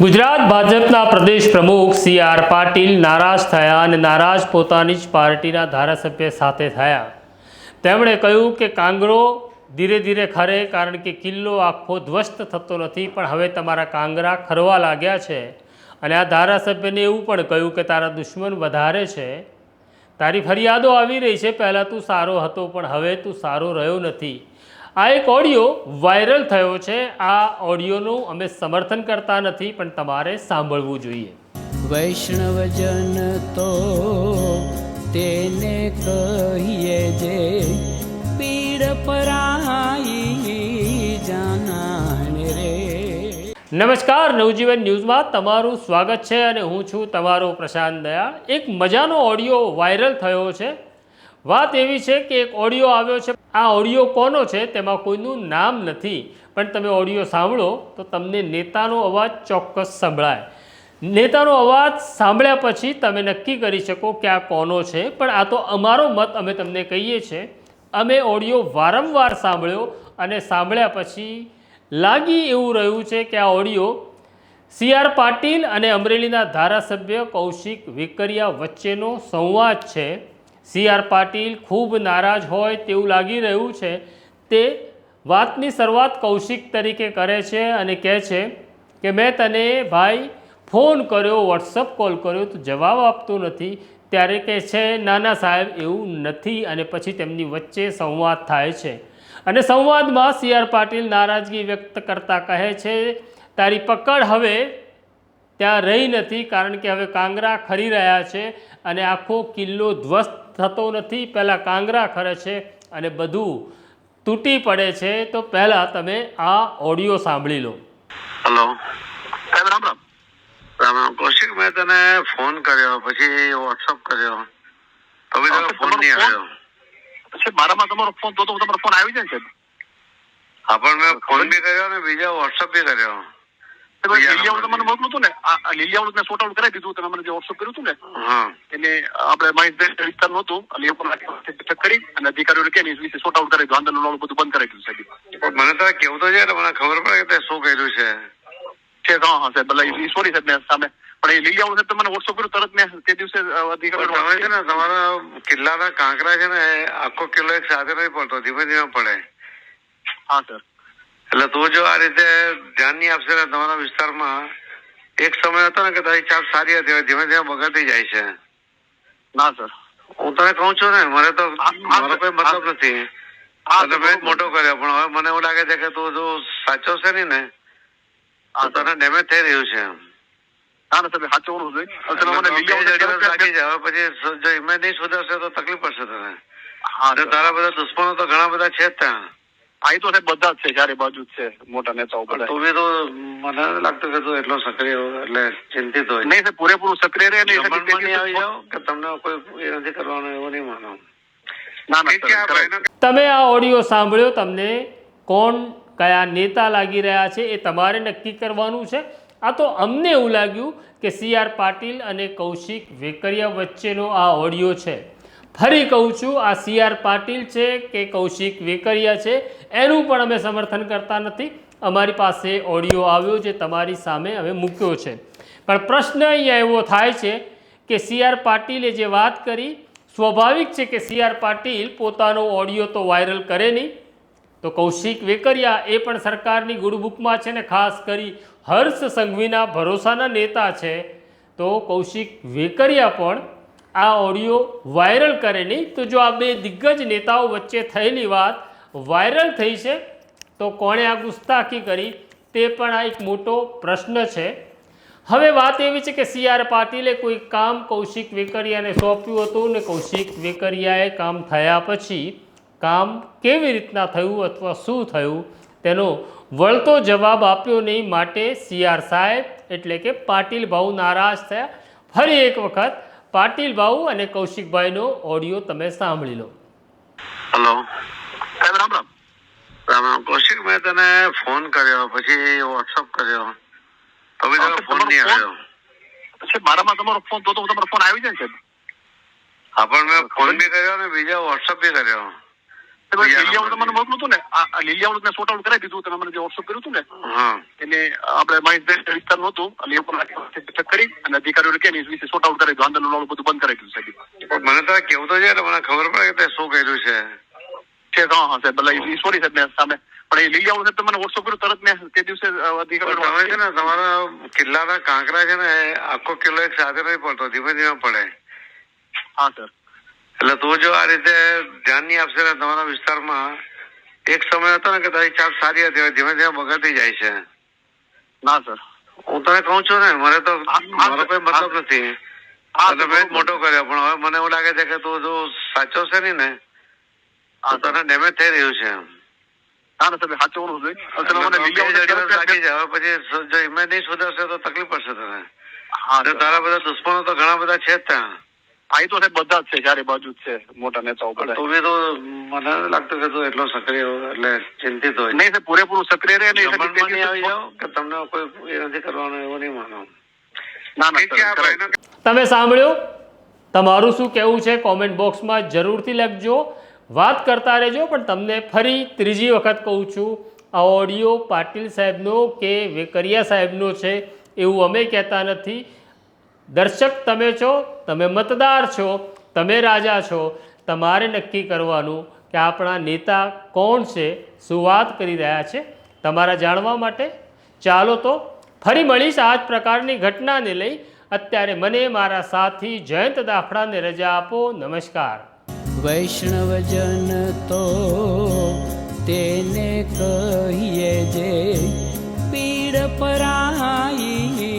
ગુજરાત ભાજપના પ્રદેશ પ્રમુખ C R Patil નારાજ થયા અને નારાજ પોતાની જ પાર્ટીના ધારાસભ્ય સાથે થયા. તેમણે કહ્યું કે કાંગરો ધીરે ધીરે ખરે કારણ કે કિલ્લો આખો ધ્વસ્ત થતો નથી, પણ હવે તમારા કાંગરા ખરવા લાગ્યા છે. અને આ ધારાસભ્યને એવું પણ કહ્યું કે તારા દુશ્મન વધારે છે. તારી ફરિયાદો આવી રહી છે, પહેલાં તું સારો હતો, પણ હવે તું સારો રહ્યો નથી. આ એક ઓડિયો વાયરલ થયો છે. આ ઓડિયોનું અમે સમર્થન કરતા નથી પણ તમારે સાંભળવું જોઈએ. વૈષ્ણવજન તો તેને કહીએ જે પીડ પરાઈ જાનાને રે. નમસ્કાર નવજીવન ન્યૂઝમાં તમારું સ્વાગત છે અને હું છું તમારો પ્રશાંત દયા એક મજાનો ઓડિયો વાયરલ થયો છે. વાત એવી છે કે એક ઓડિયો આવ્યો છે આ ઓડિયો કોનો છે તેમાં કોઈનું નામ નથી. પણ તમે ઓડિયો સાંભળો તો તમને નેતાનો અવાજ ચોક્કસ સંભળાય. નેતાનો અવાજ સાંભળ્યા પછી તમે નક્કી કરી શકો કે આ કોનો છે. પણ આ તો અમારો મત અમે તમને કહીએ છીએ. અમે ઓડિયો વારંવાર સાંભળ્યો અને સાંભળ્યા પછી લાગી એવું રહ્યું છે કે આ ઓડિયો સી આર પાટીલ અને અમરેલીના ધારાસભ્ય કૌશિક વેકરિયા વચ્ચેનો સંવાદ છે. સી આર પાટીલ ખૂબ નારાજ હોય તેવું લાગી રહ્યું છે. તે વાતની શરૂઆત કૌશિક તરીકે કરે છે અને કહે છે કે, મેં તને ભાઈ ફોન કર્યો વોટ્સઅપ કોલ કર્યો, તો જવાબ આપતો નથી. ત્યારે કહે છે, નાના સાહેબ, એવું નથી. અને પછી તેમની વચ્ચે સંવાદ થાય છે. અને સંવાદમાં સી આર પાટીલ નારાજગી વ્યક્ત કરતા કહે છે, તારી પકડ હવે ત્યાં રહી નથી કારણ કે હવે કાંગરા ખરી રહ્યા છે અને આખો કિલ્લો ધ્વસ્ત થતો નથી. પહેલાં કાંગરા ખરે છે અને બધું તૂટી પડે છે. તો પહેલાં તમે આ ઓડિયો સાંભળી લો. હલો સાહેબ રામ રામ. રામ રામ. કૌશિક મેં તને ફોન કર્યો પછી વોટ્સઅપ કર્યો. તો તમે ફોન નહીં આવ્યો. પછી મારામાં તમારો ફોન તો તો તમારો ફોન આવી જાય છે. હા પણ મેં ફોન બી કર્યો ને બીજા વોટ્સઅપ બી કર્યો. લીલિયાવાળું નંબરથી. તમને મોકલું હતું ને. આ આ મેં સોર્ટ આઉટ કરાવી દીધું તમે મને જે વોટ્સઅપ કર્યું હતું ને. એને આપણે મહેશભાઈ વિસ્તારનું હતું. એટલે એ પણ ચેક કરી અને અધિકારીઓને કે એ વિશે સોર્ટ આઉટ કરી દીધું. આંદોલન વાળું બધું બંધ કરાવી દીધું સાહેબ. મને કેવું તો છે એટલે મને ખબર પડે કે શું કર્યું છે. છે હા હા સાહેબ. એટલે સોરી સાહેબ મેં સામે પણ એ લીલિયાવાળું સાહેબ મને વોટ્સઅપ કર્યું તરત મેં તે દિવસે અધિકારીઓ તમે છે ને તમારા કિલ્લાના કાંકરા છે ને આખો કિલ્લો એક સાથે નહીં પડતો ધીમે ધીમે પડે. હા સર. એટલે તું જો આ રીતે ધ્યાન નહીં આપશે ને તમારા વિસ્તારમાં એક સમય હતો ને કે તારી ચાપ સારી હતી ધીમે ધીમે બગડતી જાય છે. ના સર. હું તને કહું છું ને મને તો મારો. કોઈ મતલબ નથી. મેં મોટો કર્યો પણ હવે મને એવું લાગે છે કે તું જો સાચો છે નહીં ને તને ડેમેજ થઈ રહ્યું છે. ના જોઈએ હવે તમે જાય. હવે પછી જો નહીં સુધરશે તો તકલીફ પડશે તને. તારા બધા દુશ્મનો તો ઘણા બધા છે જ ત્યાં. હા છે બધા જ છે ચારે બાજુ જ છે મોટા નેતાઓ બધા. તું તો મને લાગતું કે તું એટલો સક્રિય એટલે ચિંતિત હોય. નહીં પૂરેપૂરું સક્રિય રહે નહીં કે તમને કોઈ એ નથી કરવાનું એવું નહીં માનો. તમે આ ઓડિયો સાંભળ્યો તમને કોણ કયા નેતા લાગી રહ્યા છે એ તમારે નક્કી કરવાનું છે. આ તો અમને એવું લાગ્યું કે સી આર પાટીલ અને કૌશિક વેકરિયા વચ્ચેનો આ ઓડિયો છે. ફરી કહું છું, આ સી આર પાટીલ છે કે કૌશિક વેકરિયા છે, એનું પણ અમે સમર્થન કરતા નથી. અમારી પાસે ઓડિયો આવ્યો જે તમારી સામે હવે મૂક્યો છે. પણ પ્રશ્ન અહીંયા એવો થાય છે કે સી આર પાટીલે જે વાત કરી, સ્વાભાવિક છે કે સી આર પાટીલ પોતાનો ઓડિયો તો વાયરલ કરે નહીં. તો કૌશિક વેકરિયા એ પણ સરકારની ગુડબુકમાં છે ને ખાસ કરી હર્ષ સંઘવીના ભરોસાના નેતા છે. તો કૌશિક વેકરિયા પણ આ ઓડિયો વાયરલ કરે નહીં? તો જો આ બે દિગ્ગજ નેતાઓ વચ્ચે થયેલી વાત વાયરલ થઈ છે, તો કોણે આ ગુસ્તાખી કરી? તે પણ આ એક મોટો પ્રશ્ન છે. હવે વાત એવી છે કે સી આર પાટીલે કોઈ કામ કૌશિક વેકરિયાને સોંપ્યું હતું ને કૌશિક વેકરિયાએ કામ થયા પછી કામ કેવી રીતના થયું અથવા શું થયું? તેનો વળતો જવાબ આપ્યો નહીં માટે સી આર સાહેબ, એટલે કે પાટીલ ભાઉ નારાજ થયા. ફરી એક વખત પાટીલ ભાઉ અને કૌશિકભાઈનો ઓડિયો તમે સાંભળી લો. હલો સાહેબ રામ રામ. રામ રામ. કૌશિક મેં તને ફોન કર્યો પછી વોટ્સઅપ કર્યો. હવે તમે તારો ફોન નહીં આવ્યો. પછી મારામાં તમારો ફોન તો તો તમારો ફોન આવી જાય છે. હા પણ મેં ફોન બી કર્યો અને બીજા વોટ્સઅપ બી કર્યો. તમે બીજા લીલિયાવાળું મોકલું હતું ને. આ આ મેં સોર્ટ આઉટ કરાવી દીધું તમે મને જે વોટ્સઅપ કર્યું હતું ને. હા. આપણે મહેશભાઈ વિસ્તારનું હતું એટલે એ પણ કરી અને અધિકારીઓને કે એ વિશે સોર્ટ આઉટ કરી દીધું. આંદોલન વાળું બધું બંધ કરાવી દીધું સાહેબ. મને તો કેવું તો છે મને ખબર પડે કે શું કર્યું છે. છે હા હા સાહેબ એટલે સોરી સાહેબ મેં સામે પણ એ લીલિયાવાળું સાહેબ તમને વોટ્સઅપ કર્યું તરત મેં તે દિવસે અધિકારીઓ તમે છે ને તમારા કિલ્લાના કાંકરા છે ને આખો કિલ્લો એક સાથે નહીં પડતો ધીમે ધીમે પડે. હા સર. એટલે તું જો આ રીતે ધ્યાન નહીં આપશે ને તમારા વિસ્તારમાં એક સમય હતો ને કે તારી ચાપ સારી હતી ધીમે ધીમે બગડતી જાય છે. ના સર. હું તને કહું છું ને મને તો મારો કોઈ મતલબ નથી. મેં મોટો કર્યો પણ હવે મને એવું લાગે છે કે તું જો સાચો છે નહીં ને તને ડેમેજ થઈ રહ્યું છે. પછી જો ઇમેજ નહીં સુધરશે તો તકલીફ પડશે તને. તારા બધા દુશ્મનો તો ઘણા બધા છે જ ત્યાં. એ તો બધા જ છે ચારે બાજુ જ છે મોટા નેતાઓ બધા. તું તો મને લાગતું કે તું એટલો સક્રિય એટલે ચિંતિત હોય. નહીં પૂરેપૂરું સક્રિય રહે નહીં કે તમને કોઈ એ નથી કરવાનું એવું નહીં માનો. ના ના તમે સાંભળ્યું? તમારું શું કહેવું છે? કોમેન્ટ બોક્સમાં જરૂરથી લખજો. વાત કરતા રહેજો પણ તમને ફરી ત્રીજી વખત કહું છું. આ ઓડિયો પાટીલ સાહેબનો કે વેકરિયા સાહેબનો છે એવું અમે કહેતા નથી. દર્શક તમે છો, તમે મતદાર છો, તમે રાજા છો, તમારે નક્કી કરવાનું કે આપણા નેતા કોણ છે, શું વાત કરી રહ્યા છે, તમારા જાણવા માટે. ચાલો તો ફરી મળીશ આ જ પ્રકારની ઘટનાને લઈ. અત્યારે મને મારા સાથી જયંત દાફડાને રજા આપો. નમસ્કાર. વૈષ્ણવજન તો તેને કહીએ જે પીડ પરાઈ